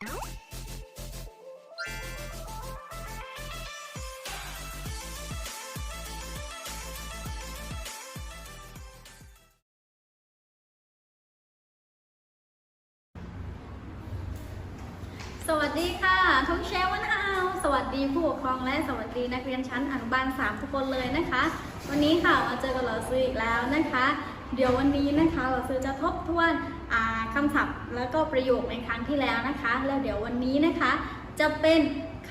สวัสดีค่ะทุกเชฟวันฮาวสวัสดีผู้ปกครองและสวัสดีนักเรียนชั้นอนุบาล3ทุกคนเลยนะคะ วันนี้ค่ะมาเจอกับเราซื้ออีกแล้วนะคะ เดี๋ยววันนี้นะคะเราซื้อจะทบทวนอ่าคำศัพท์ แล้วก็ประโยคในครั้งที่แล้วนะคะ แล้วเดี๋ยววันนี้นะคะจะเป็น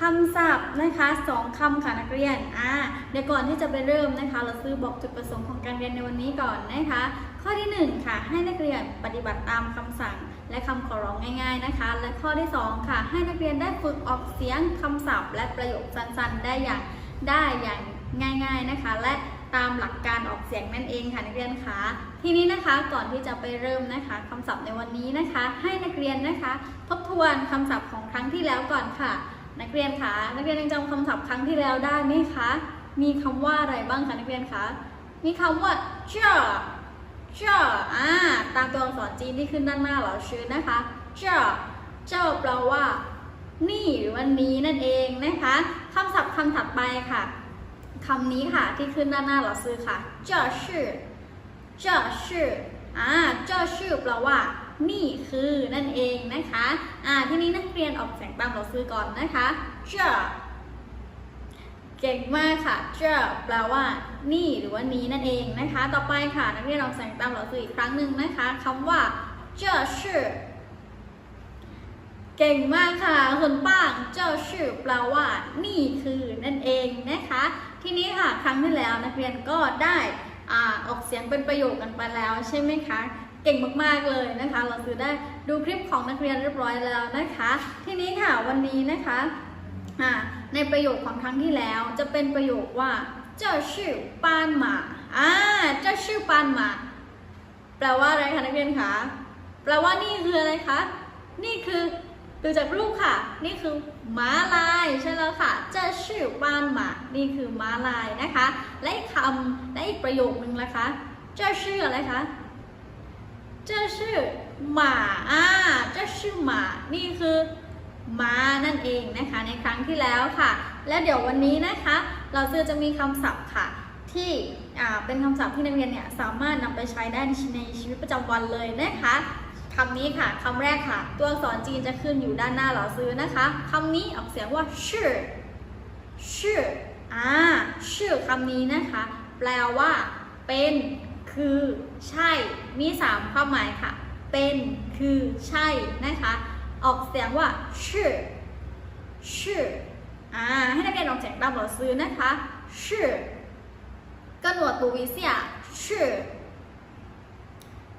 คำศัพท์นะคะสองคำค่ะนักเรียนอ่าเดี๋ยวก่อนที่จะไปเริ่มนะคะ เราซื้อบอกจุดประสงค์ของการเรียนในวันนี้ก่อนนะคะ ข้อที่หนึ่งค่ะ ให้นักเรียนปฏิบัติตามคำสั่งและคำขอร้องง่าย ๆนะคะ และข้อที่ 2 ค่ะ ให้นักเรียนได้ฝึกออกเสียงคำศัพท์ และประโยคสั้นๆ ได้อย่างได้อย่างง่าย ๆนะคะ และ ตามหลักการออกเสียงนั่นเองค่ะนักเรียนคะทีนี้นะคะก่อนที่จะไปเริ่มนะคะคำศัพท์ในวันนี้นะคะ ให้นักเรียนนะคะ ทบทวนคำศัพท์ของครั้งที่แล้วก่อนค่ะ นักเรียนคะนักเรียนยังจำคำศัพท์ครั้งที่แล้วได้ไหมคะมีคำว่าอะไรบ้างคะนักเรียนคะมีคำว่าเจ้าเจ้าอ่าตามตัวอักษรจีนที่ขึ้นด้านหน้าเราชื่อนะคะเจ้าเจ้าแปลว่านี่หรือว่านี้นั่นเองนะคะคำศัพท์คำถัดไปค่ะ คำนี้ค่ะที่ขึ้นด้านหน้าเราซื้อค่ะเจ้าชื่อเจ้าชื่ออ่าเจ้าชื่อแปลว่า นี่คือนั่นเองนะคะอ่าทีนี้นักเรียนออกเสียงตามเราซื้อก่อนนะคะเจ้าเก่งมากค่ะเจ้าแปลว่า นี่หรือว่านี้นั่นเองนะคะ ต่อไปค่ะนักเรียนลองแสงตามเราสื่ออีกครั้งหนึ่งนะคะคำว่าเจ้าชื่อ เก่งมากค่ะคนป้างเจ้าชื่อแปลว่า นี่คือนั่นเองนะคะ ทีนี้ค่ะครั้งที่แล้วนักเรียนก็ได้อ่าออกเสียงเป็นประโยคกันไปแล้วใช่ไหมคะ เก่งมากๆเลยนะคะ เราคือได้ดูคลิปของนักเรียนเรียบร้อยแล้วนะคะ ทีนี้ค่ะวันนี้นะคะอ่าในประโยคของครั้งที่แล้วจะเป็นประโยคว่า เจ้าชื่อปานหมาอ่าเจ้าชื่อปานหมาแปลว่าอะไรคะนักเรียนคะแปลว่านี่คืออะไรคะนี่คือ ดูจากรูปค่ะ นี่คือม้าลายใช่แล้วค่ะจะชื่อบ้านหมานี่คือม้าลายนะคะ และคำและอีกประโยคนึงนะคะจะชื่ออะไรคะจะชื่อหมาอ่าจะชื่อหมานี่คือม้านั่นเองนะคะ ในครั้งที่แล้วค่ะ และเดี๋ยววันนี้นะคะ เราจะมีคำศัพท์ค่ะที่เป็นคำศัพท์ที่นักเรียนเนี่ยสามารถนำไปใช้ได้ในชีวิตประจำวันเลยนะคะ คำนี้ค่ะคำแรกค่ะ ตัวอักษรจีนจะขึ้นอยู่ด้านหน้าเราซื้อนะคะคำนี้ออกเสียงว่าชื่อ ชื่ออ่าชื่อคำนี้นะคะ แปลว่า เป็น คือ ใช่ มี 3 ความหมายค่ะ เป็น คือ ใช่ นะคะ ออกเสียงว่า ชื่อ ชื่ออ่า ให้นักเรียนออกเสียงตามเราซื้อนะคะ ชื่อ跟我读一下ชื่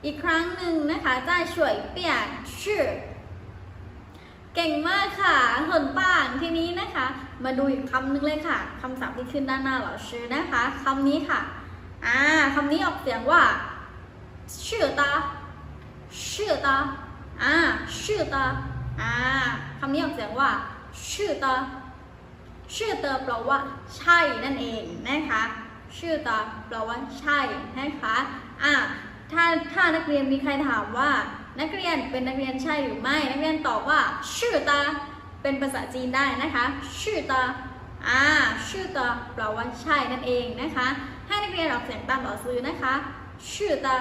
อีกครั้งหนึ่งนะคะจ้าช่วยเปลี่ยนชื่อ เก่งมากค่ะหนป่างทีนี้นะคะ มาดูอีกคำหนึ่งเลยค่ะคำศัพท์ที่ขึ้นด้านหน้าเราชื่อนะคะคำนี้ค่ะอ่าคำนี้ออกเสียงว่าชื่อตาชื่อตาอ่าชื่อตาอ่าคำนี้ออกเสียงว่าชื่อตาชื่อตาแปลว่าใช่นั่นเองนะคะ ชื่อตาแปลว่าใช่นะคะอ่า ถ้าถ้านักเรียนมีใครถามว่า นักเรียนเป็นนักเรียนใช่หรือไม่ นักเรียนตอบว่า ชื่อตา เป็นภาษาจีนได้นะคะ ชื่อตาอ่าชื่อตาแปลว่าใช่นั่นเองนะคะ ให้นักเรียนออกเสียงตามต่อซื้อนะคะ ชื่อตา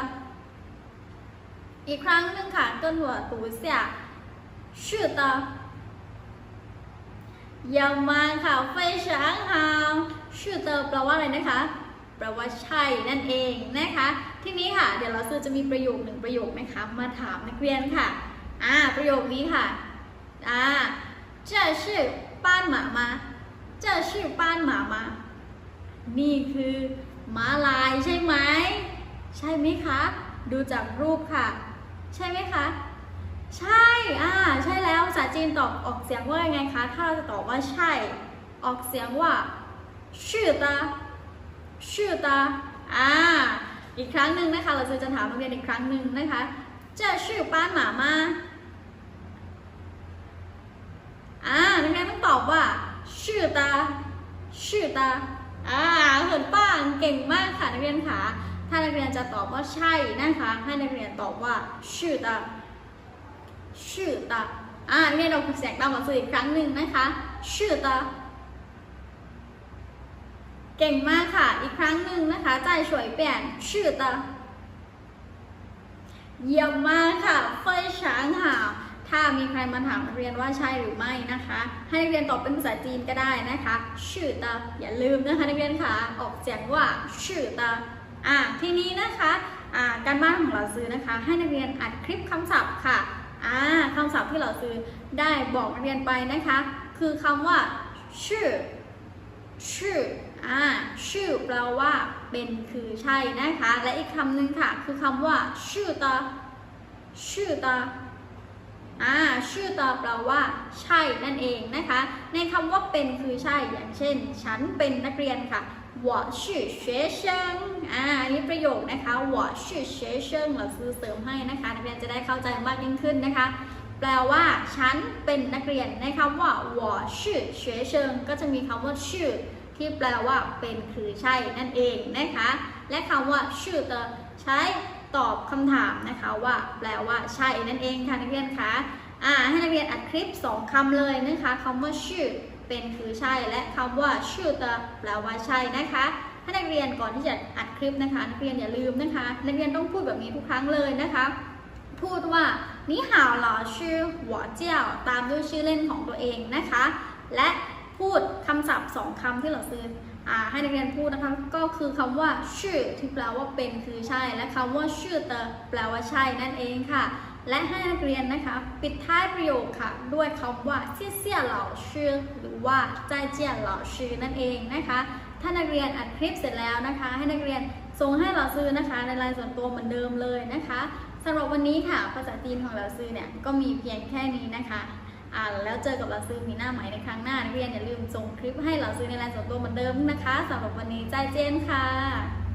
อีกครั้งหนึ่งค่ะต้นหัวตูเสียชื่อตาเยี่ยมมากค่ะเฟฉางฮาวชื่อเตอแปลว่าอะไรนะคะ แปลว่าใช่นั่นเองนะคะ ทีนี้ค่ะ เดี๋ยวเราซื้อจะมีประโยคหนึ่งประโยคนะคะมาถามนักเรียนค่ะ อ่า ประโยคนี้ค่ะ อ่า这是斑马吗这是斑马吗นี่คือม้าลายใช่ไหม ใช่ไหมคะ ดูจากรูปค่ะ ใช่ไหมคะ ใช่ อ่า ใช่แล้วภาษาจีนตอบออกเสียงว่ายังไงคะ ถ้าเราจะตอบว่าใช่ ออกเสียงว่าชื่อตาชื่อตาอ่า อีกครั้งหนึ่งนะคะ เราจะถามนักเรียนอีกครั้งหนึ่งนะคะ这是斑马吗อ่า นักเรียนต้องตอบว่าชื่อตาชื่อตา อ่าเหินป้างเก่งมากค่ะนักเรียนค่ะถ้านักเรียนจะตอบว่าใช่นะคะ ให้นักเรียนตอบว่าชื่อตาชื่อตา อ่าเรียนออกเสียงตามหลักสูตรอีกครั้งหนึ่งนะคะชื่อตา เก่งมากค่ะ อีกครั้งหนึ่งนะคะใจสวยเปลี่ยนชื่อตาเยี่ยมมากค่ะเฟยช้างหาวถ้ามีใครมาถามนักเรียนว่าใช่หรือไม่นะคะ ให้นักเรียนตอบเป็นภาษาจีนก็ได้นะคะ ชื่อตาอย่าลืมนะคะนักเรียนค่ะ ออกเสียงว่าชื่อตาอ่าทีนี้นะคะอ่าการบ้านของเราซื้อนะคะ ให้นักเรียนอัดคลิปคำศัพท์ค่ะอ่าคำศัพท์ที่เราซื้อได้บอกนักเรียนไปนะคะ คือคำว่าชื่อ ชื่อแปลว่าเป็นคือใช่นะคะ และอีกคำหนึ่งค่ะ คือคำว่าชื่อตาชื่อตาอ่า ชื่อตาแปลว่า ใช่นั่นเองนะคะ ในคำว่าเป็นคือใช่ อย่างเช่น ฉันเป็นนักเรียนค่ะ我是学生อ่าอันนี้ประโยคนะคะ我是学生เราซื้อเสริมให้นะคะ นักเรียนจะได้เข้าใจมากยิ่งขึ้นนะคะ แปลว่า ฉันเป็นนักเรียนในคำว่า我是学生ก็จะมีคำว่าชื่อ ที่แปลว่าเป็นคือใช่นั่นเองนะคะ และคำว่าชื่อเตอใช้ตอบคำถามนะคะว่าแปลว่าใช่นั่นเองค่ะนักเรียนคะอ่าให้นักเรียนอัดคลิป 2คำเลยนะคะคำว่าชื่อเป็นคือใช่ และคำว่าชื่อเตอแปลว่าใช่นะคะให้นักเรียนก่อนที่จะอัดคลิปนะคะ นักเรียนอย่าลืมนะคะ นักเรียนต้องพูดแบบนี้ทุกครั้งเลยนะคะ พูดว่านี่หาวหล่อชื่อหัวเจียวตามด้วยชื่อเล่นของตัวเองนะคะ และ พูดคำศัพท์สองคำที่เราซื้ออ่าให้นักเรียนพูดนะคะก็คือคำว่าชื่อที่แปลว่าเป็นคือใช่ และคำว่าชื่อเตอแปลว่าใช่นั่นเองค่ะ และให้นักเรียนนะคะ ปิดท้ายประโยคค่ะ ด้วยคำว่าเซี่ยเซี่ยเหล่าชื่อหรือว่าใจเจียเหล่าชื่อนั่นเองนะคะ ถ้านักเรียนอัดคลิปเสร็จแล้วนะคะ ให้นักเรียนส่งให้เราซื้อนะคะในไลน์ส่วนตัวเหมือนเดิมเลยนะคะสำหรับวันนี้ค่ะภาษาจีนของเราซื้อเนี่ยก็มีเพียงแค่นี้นะคะ อ่าแล้วเจอกับเราซื้อมีหน้าใหม่ในครั้งหน้านักเรียนอย่าลืมส่งคลิปให้เราซื้อในไลน์ส่วนตัวเหมือนเดิมนะคะสำหรับวันนี้ใจเจนค่ะ